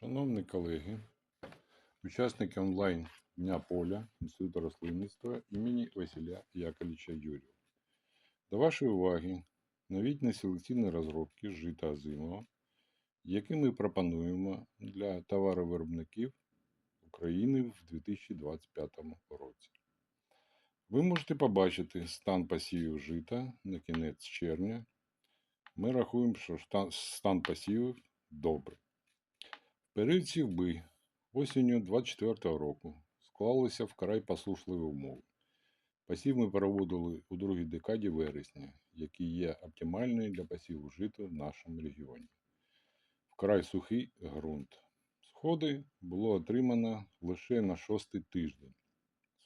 Шановні колеги, учасники онлайн Дня поля Інституту рослинництва імені Василя Яковлевича Юрєва. До вашої уваги новітні селекційні розробки жита озимого, які ми пропонуємо для товаровиробників України в 2025 році. Ви можете побачити стан посівів жита на кінець червня. Ми рахуємо, що стан посівів добрий. Період сівби осінню 24 року склалися вкрай послушливі умови. Посів ми проводили у другій декаді вересня, який є оптимальною для посіву житу в нашому регіоні. Вкрай сухий ґрунт. Сходи було отримано лише на шостий тиждень.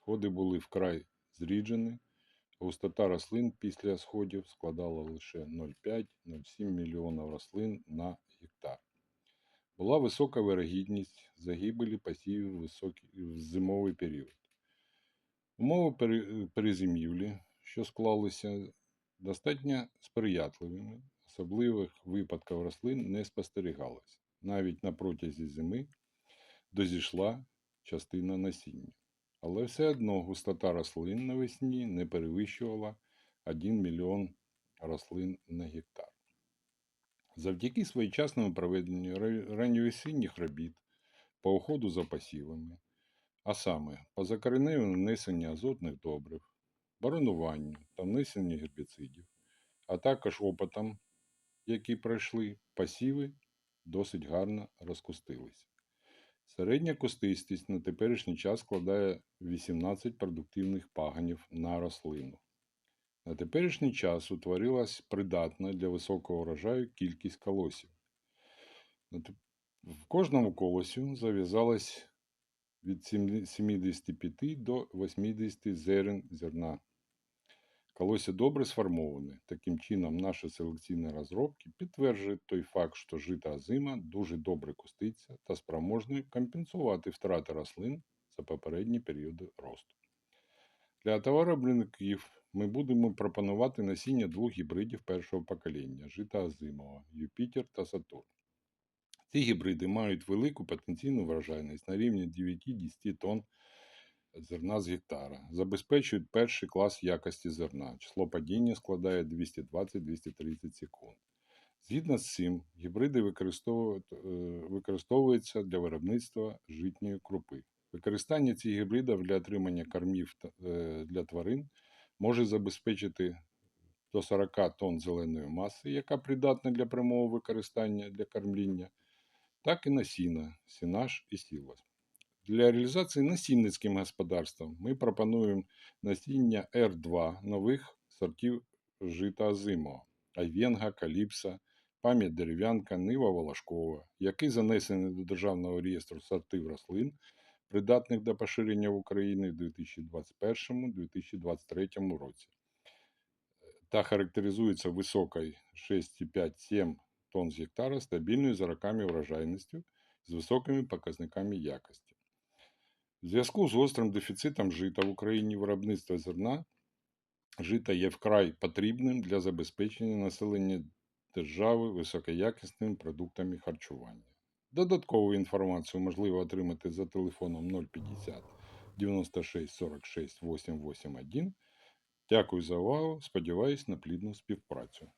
Сходи були вкрай зріджені, густота рослин після сходів складала лише 0,5-0,7 мільйонів рослин на гектар. Була висока вирогідність загибелі посівів в зимовий період. Умови перезимівлі, що склалися, достатньо сприятливими. Особливих випадків рослин не спостерігалось. Навіть на протязі зими дозійшла частина насіння. Але все одно густота рослин навесні не перевищувала 1 мільйон рослин на гектар. Завдяки своєчасному проведенню ра- ранньоосінніх робіт по уходу за посівами, а саме по закореневому внесенню азотних добрив, баронуванню та внесенню гербіцидів, а також опитом, які пройшли, посіви досить гарно розкустилися. Середня кустистість на теперішній час складає 18 продуктивних паганів на рослину. На теперішній час утворилась придатна для високого урожаю кількість колосів. В кожному колосі зав'язалось від 75 до 80 зерен зерна. Колосся добре сформоване. Таким чином, наші селекційні розробки підтверджують той факт, що жита озима дуже добре куститься та спроможний компенсувати втрати рослин за попередні періоди росту. Для товаровиробників ми будемо пропонувати насіння двох гібридів першого покоління жита озимого Юпітер та Сатурн. Ці гібриди мають велику потенційну врожайність на рівні 9-10 тонн зерна з гектара, забезпечують перший клас якості зерна. Число падіння складає 220-230 секунд. Згідно з цим, гібриди е, використовуються для виробництва житньої крупи. Використання цих гібридів для отримання кормів е, для тварин може забезпечити до 40 тонн зеленої маси, яка придатна для прямого використання для кормління, так і насіння, сінаж і сілос. Для реалізації насінницьким господарством ми пропонуємо насіння R2 нових сортів жита озимого Айвенга, Каліпса, пам'ять дерев'янка, нива волошкова, які занесені до Державного реєстру сортів рослин, придатних до поширення в Україні в 2021-2023 році та характеризується високою 6,5-7 тонн з гектара стабільною за роками врожайністю з високими показниками якості. В зв'язку з гострим дефіцитом жита в Україні виробництво зерна жита є вкрай потрібним для забезпечення населення держави високоякісними продуктами харчування. Додаткову інформацію можливо отримати за телефоном 050 96 46 881. Дякую за увагу. Сподіваюсь на плідну співпрацю.